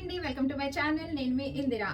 అండి. Welcome to my channel నేను మీ ఇందిరా.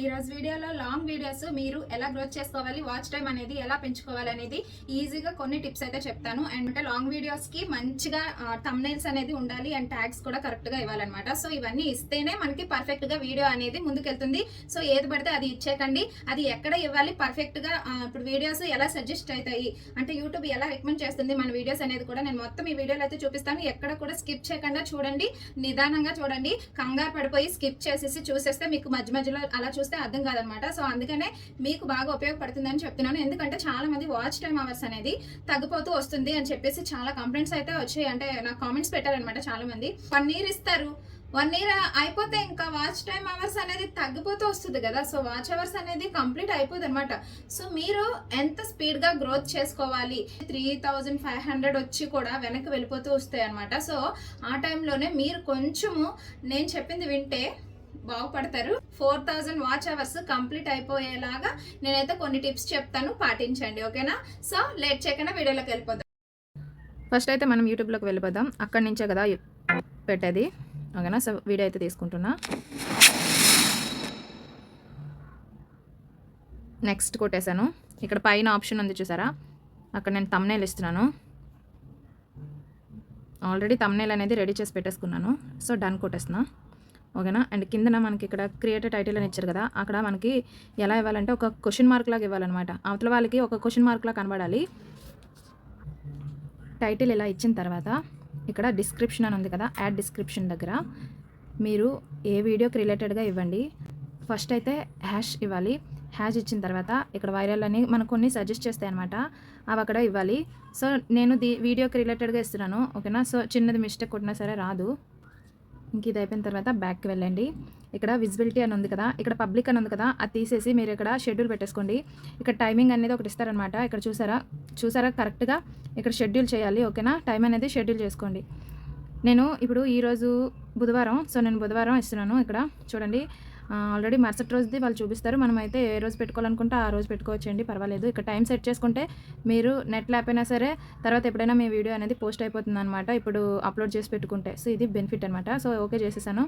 ఈ రోజు వీడియోలో లాంగ్ వీడియోస్ మీరు ఎలా గ్రోత్ చేసుకోవాలి వాచ్ టైం అనేది ఎలా పెంచుకోవాలి అనేది ఈజీగా కొన్ని టిప్స్ అయితే చెప్తాను. అండ్ అంటే లాంగ్ వీడియోస్కి మంచిగా తమ్నైల్స్ అనేది ఉండాలి అండ్ ట్యాగ్స్ కూడా కరెక్ట్గా ఇవ్వాలన్నమాట. సో ఇవన్నీ ఇస్తేనే మనకి పర్ఫెక్ట్గా వీడియో అనేది ముందుకెళ్తుంది. సో ఏది పడితే అది ఇచ్చేకండి అది ఎక్కడ ఇవ్వాలి? పర్ఫెక్ట్గా ఇప్పుడు వీడియోస్ ఎలా సజెస్ట్ అవుతాయి? అంటే యూట్యూబ్ ఎలా రికమెండ్ చేస్తుంది మన వీడియోస్ అనేది కూడా నేను మొత్తం ఈ వీడియోలో అయితే చూపిస్తాను. ఎక్కడ కూడా స్కిప్ చేయకుండా చూడండి. నిదానంగా చూడండి. కంగారు పడిపోయి స్కిప్ చేసేసి చూసేస్తే మీకు మధ్య మధ్యలో అలా చూస్తే అర్థం కాదనమాట. సో అందుకనే మీకు బాగా ఉపయోగపడుతుందని చెప్తున్నాను. ఎందుకంటే చాలా మంది వాచ్ టైం అవర్స్ అనేది తగ్గిపోతూ వస్తుంది అని చెప్పేసి చాలా కంప్లైంట్స్ అయితే వచ్చాయి. అంటే నాకు కామెంట్స్ పెట్టారనమాట చాలా మంది. వన్ ఇయర్ ఇస్తారు. వన్ ఇయర్ అయిపోతే ఇంకా వాచ్ టైం అవర్స్ అనేది తగ్గిపోతూ వస్తుంది కదా. సో వాచ్ అవర్స్ అనేది కంప్లీట్ అయిపోదు అనమాట సో మీరు ఎంత స్పీడ్గా గ్రోత్ చేసుకోవాలి? త్రీ థౌజండ్ ఫైవ్ హండ్రెడ్ వచ్చి కూడా వెనక్కి వెళ్ళిపోతూ వస్తాయి అనమాట సో ఆ టైంలోనే మీరు కొంచెము నేను చెప్పింది వింటే బాగుపడతారు. Four thousand watch hours complete అయిపోయేలాగా నేనైతే కొన్ని టిప్స్ చెప్తాను పాటించండి ఓకేనా? సో లేట్ చేయకుండా వీడియోలోకి వెళ్ళిపోదాం. ఫస్ట్ అయితే మనం యూట్యూబ్లోకి వెళ్ళిపోదాం. అక్కడి నుంచే కదా పెట్టేది ఓకేనా? సో వీడియో అయితే తీసుకుంటున్నా. నెక్స్ట్ కొట్టేశాను. ఇక్కడ పైన ఆప్షన్ ఉంది చూసారా? అక్కడ నేను తమ్నేలు ఇస్తున్నాను. ఆల్రెడీ తమ్నేల్ అనేది రెడీ చేసి పెట్టేసుకున్నాను. సో డన్ కొట్టేస్తున్నా. ఓకేనా? అండ్ కిందన మనకి ఇక్కడ క్రియేటర్ టైటిల్ అని ఇచ్చారు కదా అక్కడ మనకి ఎలా ఇవ్వాలంటే ఒక క్వశ్చన్ మార్క్ లాగా ఇవ్వాలన్నమాట. అవతల వాళ్ళకి ఒక క్వశ్చన్ మార్క్ లాగా కనబడాలి. టైటిల్ ఇలా ఇచ్చిన తర్వాత ఇక్కడ డిస్క్రిప్షన్ అని ఉంది కదా యాడ్ డిస్క్రిప్షన్ దగ్గర మీరు ఏ వీడియోకి రిలేటెడ్గా ఇవ్వండి. ఫస్ట్ అయితే హ్యాష్ ఇవ్వాలి. హ్యాష్ ఇచ్చిన తర్వాత ఇక్కడ వైరల్ అని మనకు కొన్ని సజెస్ట్ చేస్తాయి అనమాట అవి అక్కడ ఇవ్వాలి. సో నేను దీ వీడియోకి రిలేటెడ్గా ఇస్తున్నాను. ఓకేనా? సో చిన్నది మిస్టేక్ కొట్టినా సరే రాదు. ఇంక ఇది అయిపోయిన తర్వాత బ్యాక్కి వెళ్ళండి. ఇక్కడ విజిబిలిటీ అని ఉంది కదా ఇక్కడ పబ్లిక్ అని ఉంది కదా అది తీసేసి మీరు ఇక్కడ షెడ్యూల్ పెట్టేసుకోండి. ఇక్కడ టైమింగ్ అనేది ఒకటి ఇస్తారనమాట ఇక్కడ చూసారా? చూసారా? కరెక్ట్గా ఇక్కడ షెడ్యూల్ చేయాలి ఓకేనా టైం అనేది షెడ్యూల్ చేసుకోండి. నేను ఇప్పుడు ఈరోజు బుధవారం సో నేను బుధవారం ఇస్తున్నాను ఇక్కడ. చూడండి. ఆల్రెడీ మరుసటి రోజుది వాళ్ళు చూపిస్తారు. మనం అయితే ఏ రోజు పెట్టుకోవాలనుకుంటే ఆ రోజు పెట్టుకోవచ్చండి. పర్వాలేదు. ఇక్కడ టైం సెట్ చేసుకుంటే మీరు నెట్ లేకపోయినా సరే తర్వాత ఎప్పుడైనా మీ వీడియో అనేది పోస్ట్ అయిపోతుంది అనమాట ఇప్పుడు అప్లోడ్ చేసి పెట్టుకుంటే. సో ఇది బెనిఫిట్ అనమాట సో ఓకే చేసేసాను.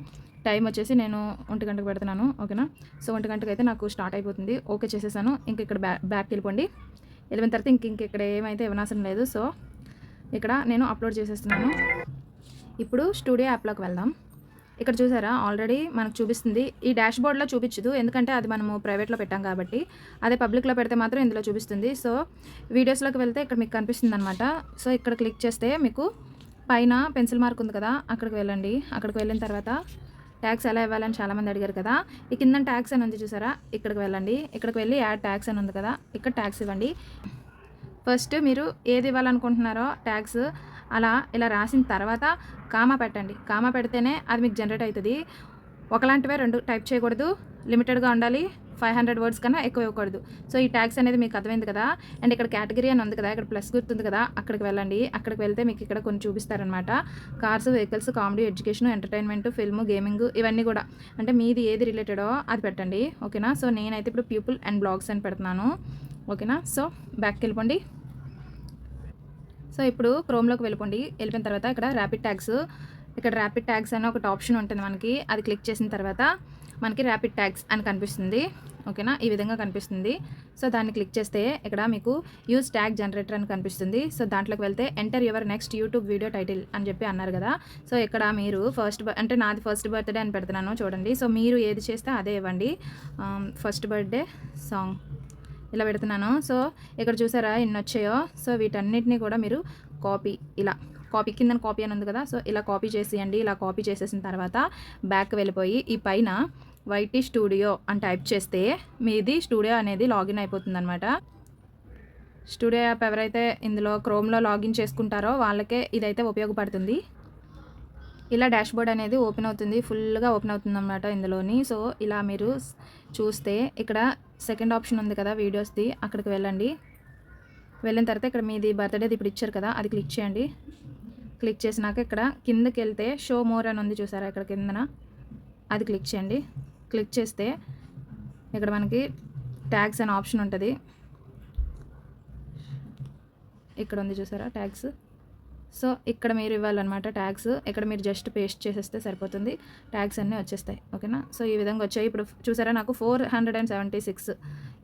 టైం వచ్చేసి నేను ఒంటి గంటకు పెడుతున్నాను. ఓకేనా? సో ఒంటి గంటకు అయితే నాకు స్టార్ట్ అయిపోతుంది. ఓకే చేసేసాను. ఇంక ఇక్కడ బ్యా బ్యాక్ వెళ్ళిపోండి. వెళ్ళిన తర్వాత ఇంక ఇంక ఇక్కడ ఏమైతే ఇవ్వనవసరం లేదు. సో ఇక్కడ నేను అప్లోడ్ చేసేస్తున్నాను. ఇప్పుడు స్టూడియో యాప్లోకి వెళ్దాం. ఇక్కడ చూసారా? ఆల్రెడీ మనకు చూపిస్తుంది. ఈ డాష్ బోర్డ్లో చూపించదు. ఎందుకంటే అది మనము ప్రైవేట్లో పెట్టాం కాబట్టి. అదే పబ్లిక్లో పెడితే మాత్రం ఇందులో చూపిస్తుంది. సో వీడియోస్లోకి వెళ్తే ఇక్కడ మీకు కనిపిస్తుంది అనమాట సో ఇక్కడ క్లిక్ చేస్తే మీకు పైన పెన్సిల్ మార్క్ ఉంది కదా అక్కడికి వెళ్ళండి. అక్కడికి వెళ్ళిన తర్వాత ట్యాక్స్ ఎలా ఇవ్వాలని చాలామంది అడిగారు కదా. ఈ కింద ట్యాక్స్ అని ఉంది చూసారా? ఇక్కడికి వెళ్ళండి. ఇక్కడికి వెళ్ళి యాడ్ ట్యాక్స్ అని ఉంది కదా. ఇక్కడ ట్యాక్స్ ఇవ్వండి. ఫస్ట్ మీరు ఏది ఇవ్వాలనుకుంటున్నారో ట్యాక్స్ అలా ఇలా రాసిన తర్వాత కామా పెట్టండి. కామా పెడితేనే అది మీకు జనరేట్ అవుతుంది ఒకలాంటివే రెండు టైప్ చేయకూడదు. లిమిటెడ్గా ఉండాలి. ఫైవ్ హండ్రెడ్ వర్డ్స్ కన్నా ఎక్కువ ఇవ్వకూడదు. సో ఈ ట్యాక్స్ అనేది మీకు అర్థమైంది కదా? అండ్ ఇక్కడ కేటగిరీ అని ఉంది కదా? ఇక్కడ ప్లస్ గుర్తుంది కదా? అక్కడికి వెళ్ళండి. అక్కడికి వెళ్తే మీకు ఇక్కడ కొన్ని చూపిస్తారనమాట cars vehicles comedy education entertainment film gaming ఇవన్నీ కూడా. అంటే మీది ఏది రిలేటెడో అది పెట్టండి. ఓకేనా? సో నేనైతే ఇప్పుడు పీపుల్ అండ్ బ్లాగ్స్ అని పెడుతున్నాను. ఓకేనా? సో బ్యాక్కి వెళ్ళిపోండి. సో ఇప్పుడు క్రోమ్లోకి వెళ్ళిపోండి. వెళ్ళిపోయిన తర్వాత ఇక్కడ ర్యాపిడ్ ట్యాగ్స్ ఇక్కడ ర్యాపిడ్ ట్యాగ్స్ అని ఒకటి ఆప్షన్ ఉంటుంది మనకి. అది క్లిక్ చేసిన తర్వాత మనకి ర్యాపిడ్ ట్యాగ్స్ అని కనిపిస్తుంది. ఓకేనా ఈ విధంగా కనిపిస్తుంది. సో దాన్ని క్లిక్ చేస్తే ఇక్కడ మీకు యూస్ ట్యాగ్ జనరేటర్ అని కనిపిస్తుంది. సో దాంట్లోకి వెళ్తే enter your next YouTube video title అని చెప్పి అన్నారు కదా. సో ఇక్కడ మీరు ఫస్ట్ అంటే నాది ఫస్ట్ బర్త్డే అని పెడుతున్నాను చూడండి. సో మీరు ఏది చేస్తే అదే ఇవ్వండి. ఫస్ట్ బర్త్డే సాంగ్ ఇలా పెడుతున్నాను. సో ఇక్కడ చూసారా ఎన్ని వచ్చాయో సో వీటన్నిటిని కూడా మీరు కాపీ ఇలా కాపీ కింద కాపీ అని ఉంది కదా సో ఇలా కాపీ చేసేయండి ఇలా కాపీ చేసేసిన తర్వాత బ్యాక్ వెళ్ళిపోయి ఈ పైన వైటీ స్టూడియో అని టైప్ చేస్తే మీది స్టూడియో అనేది లాగిన్ అయిపోతుంది అనమాట స్టూడియో యాప్ ఎవరైతే ఇందులో క్రోమ్లో లాగిన్ చేసుకుంటారో వాళ్ళకే ఇదైతే ఉపయోగపడుతుంది. ఇలా డాష్ బోర్డ్ అనేది ఓపెన్ అవుతుంది ఫుల్గా ఓపెన్ అవుతుంది అనమాట ఇందులోని. సో ఇలా మీరు చూస్తే ఇక్కడ సెకండ్ ఆప్షన్ ఉంది కదా వీడియోస్ది అక్కడికి వెళ్ళండి. వెళ్ళిన తర్వాత ఇక్కడ మీది బర్త్డేది ఇప్పుడు ఇచ్చారు కదా అది క్లిక్ చేయండి. క్లిక్ చేసినాక ఇక్కడ కిందకి వెళ్తే షో మోర్ అని ఉంది చూసారా ఇక్కడ కిందన? అది క్లిక్ చేయండి. క్లిక్ చేస్తే ఇక్కడ మనకి ట్యాగ్స్ అనే ఆప్షన్ ఉంటుంది. ఇక్కడ ఉంది చూసారా ట్యాగ్స్? సో ఇక్కడ మీరు ఇవ్వాలన్నమాట ట్యాగ్స్ ఇక్కడ మీరు జస్ట్ పేస్ట్ చేసేస్తే సరిపోతుంది. ట్యాగ్స్ అన్నీ వచ్చేస్తాయి. ఓకేనా? సో ఈ విధంగా వచ్చాయి. ఇప్పుడు చూసారా నాకు four hundred and seventy six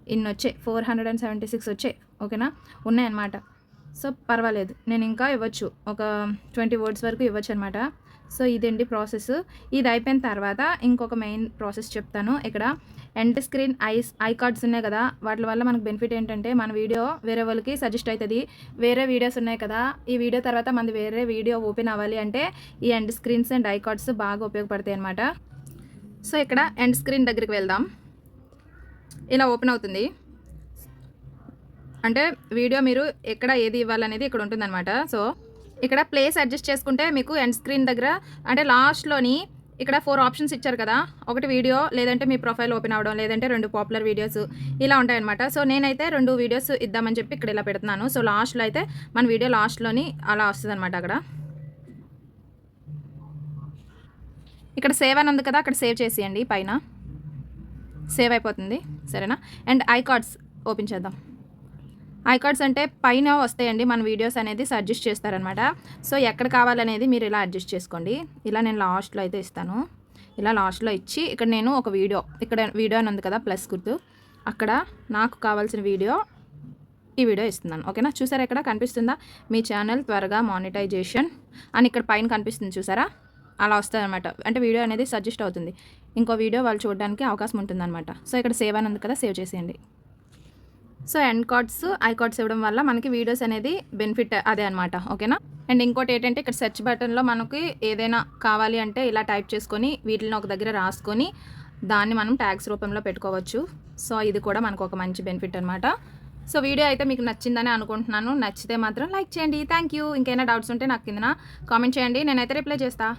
ఇన్ని వచ్చాయి. Four hundred and seventy six వచ్చాయి. ఓకేనా? ఉన్నాయన్నమాట. సో పర్వాలేదు. నేను ఇంకా ఇవ్వచ్చు. ఒక ట్వంటీ వర్డ్స్ వరకు ఇవ్వచ్చు అనమాట సో ఇదండి ప్రాసెస్. ఇది అయిపోయిన తర్వాత ఇంకొక మెయిన్ ప్రాసెస్ చెప్తాను. ఇక్కడ ఎండ్ స్క్రీన్ ఐస్ ఐ కార్డ్స్ ఉన్నాయి కదా వాటి వల్ల మనకు బెనిఫిట్ ఏంటంటే మన వీడియో వేరే వాళ్ళకి సజెస్ట్ అవుతుంది. వేరే వీడియోస్ ఉన్నాయి కదా ఈ వీడియో తర్వాత మనది వేరే వీడియో ఓపెన్ అవ్వాలి అంటే ఈ end screens and I cards బాగా ఉపయోగపడతాయి అనమాట సో ఇక్కడ ఎండ్ స్క్రీన్ దగ్గరికి వెళ్దాం. ఇలా ఓపెన్ అవుతుంది. అంటే వీడియో మీరు ఎక్కడ ఏది ఇవ్వాలనేది ఇక్కడ ఉంటుందన్నమాట. సో ఇక్కడ ప్లేస్ అడ్జస్ట్ చేసుకుంటే మీకు ఎండ్ స్క్రీన్ దగ్గర అంటే లాస్ట్లోని ఇక్కడ ఫోర్ ఆప్షన్స్ ఇచ్చారు కదా. ఒకటి వీడియో లేదంటే మీ ప్రొఫైల్ ఓపెన్ అవ్వడం లేదంటే రెండు పాపులర్ వీడియోస్ ఇలా ఉంటాయన్నమాట. సో నేనైతే రెండు వీడియోస్ ఇద్దామని చెప్పి ఇక్కడ ఇలా పెడుతున్నాను. సో లాస్ట్లో అయితే మన వీడియో లాస్ట్లోని అలా వస్తుంది అనమాట అక్కడ. ఇక్కడ సేవ్ అని ఉంది కదా అక్కడ సేవ్ చేసేయండి పైన. సేవ్ అయిపోతుంది. సరేనా? అండ్ ఐ కార్డ్స్ ఓపెన్ చేద్దాం. ఐకార్డ్స్ కార్డ్స్ అంటే పైన వస్తాయండి మన వీడియోస్ అనేది సజెస్ట్ చేస్తారనమాట సో ఎక్కడ కావాలనేది మీరు ఇలా అడ్జస్ట్ చేసుకోండి. ఇలా నేను లాస్ట్లో అయితే ఇస్తాను. ఇలా లాస్ట్లో ఇచ్చి ఇక్కడ నేను ఒక వీడియో ఇక్కడ వీడియో అని ఉంది కదా ప్లస్ గుర్తు. అక్కడ నాకు కావాల్సిన వీడియో ఈ వీడియో ఇస్తున్నాను. ఓకేనా? చూసారా ఇక్కడ కనిపిస్తుందా? మీ ఛానల్ త్వరగా మానిటైజేషన్. అని ఇక్కడ పైన కనిపిస్తుంది చూసారా? అలా వస్తుంది అనమాట అంటే వీడియో అనేది సజెస్ట్ అవుతుంది. ఇంకో వీడియో వాళ్ళు చూడడానికి అవకాశం ఉంటుందన్నమాట. సో ఇక్కడ సేవ్ అని ఉంది కదా సేవ్ చేసేయండి. So end cards I cards ఇవ్వడం వల్ల మనకి వీడియోస్ అనేది బెనిఫిట్ అదే అనమాట ఓకేనా? అండ్ ఇంకోటి ఏంటంటే ఇక్కడ సెర్చ్ బటన్లో మనకి ఏదైనా కావాలి అంటే ఇలా టైప్ చేసుకొని వీటిని ఒక దగ్గర రాసుకొని దాన్ని మనం ట్యాగ్స్ రూపంలో పెట్టుకోవచ్చు. సో ఇది కూడా మనకు ఒక మంచి బెనిఫిట్ అనమాట సో వీడియో అయితే మీకు నచ్చిందని అనుకుంటున్నాను. నచ్చితే మాత్రం లైక్ చేయండి. థ్యాంక్ యూ ఇంకైనా డౌట్స్ ఉంటే నాకు కింద కామెంట్ చేయండి. నేనైతే రిప్లై చేస్తాను